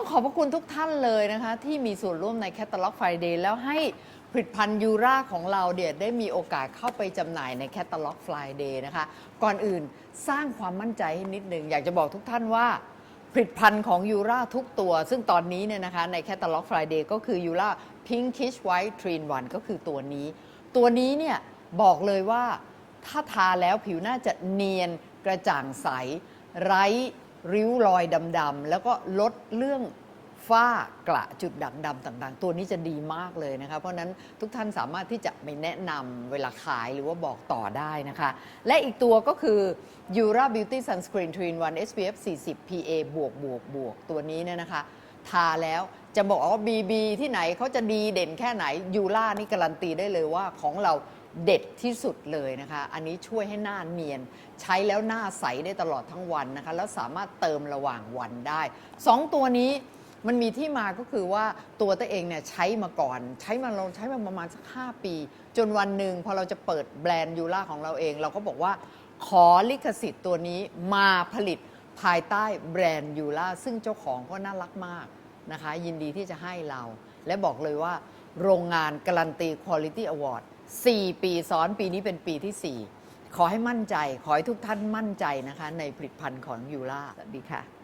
ต้องขอบพระคุณทุกท่านเลยนะคะ ที่มีส่วนร่วมใน Catalog Friday แล้วให้ผลิตภัณฑ์ยูราของเราเดี๋ยได้มีโอกาสเข้าไปจำหน่ายใน Catalog Friday นะคะ ก่อนอื่นสร้างความมั่นใจให้นิดหนึ่งอยากจะบอกทุกท่านว่าผลิตภัณฑ์ของยูราทุกตัว ซึ่งตอนนี้เนี่ยนะคะใน Catalog Friday ก็คือยูรา Pinkish White 3 in 1ก็คือตัวนี้ ตัวนี้เนี่ยบอกเลยว่าถ้าทาแล้วผิวหน้าจะเนียนกระจ่างใสไร้ ริ้วรอยดำๆแล้วก็ลดเรื่องฝ้ากระจุดด่างดำต่างๆ ตัวนี้จะดีมากเลยนะคะเพราะนั้นทุกท่านสามารถที่จะไปแนะนำเวลาขายหรือว่าบอกต่อได้นะคะ และอีกตัวก็คือ Ura Beauty Sunscreen 3 in 1 SPF 40 PA บวกบวกบวกตัวนี้เนี่ยนะคะ ทาแล้ว จะบอกว่า BB ที่ไหนเขาจะดีเด่นแค่ไหนยูล่านี่การันตีได้เลยว่าของเราเด็ดที่สุดเลยนะคะ อันนี้ช่วยให้หน้าเนียน ใช้แล้วหน้าใสได้ตลอดทั้งวันนะคะ แล้วสามารถเติมระหว่างวันได้ 2 ตัวนี้มันมีที่มาก็คือว่าตัวตัวเองเนี่ยใช้มาก่อน ใช้มาเราใช้มาประมาณสัก 5 ปี จนวันหนึ่งพอเราจะเปิดแบรนด์ยูล่าของเราเอง เราก็บอกว่าขอลิขสิทธิ์ตัวนี้มาผลิต ภายใต้แบรนด์ยูล่าซึ่งเจ้าของก็น่ารักมากนะคะ ยินดีที่จะให้เรา และบอกเลยว่า โรงงานการันตี Quality Award 4 ปีซ้อนปีนี้เป็นปีที่ 4 ขอให้มั่นใจ ขอให้ทุกท่านมั่นใจนะคะ ในผลิตภัณฑ์ของยูล่าสวัสดีค่ะ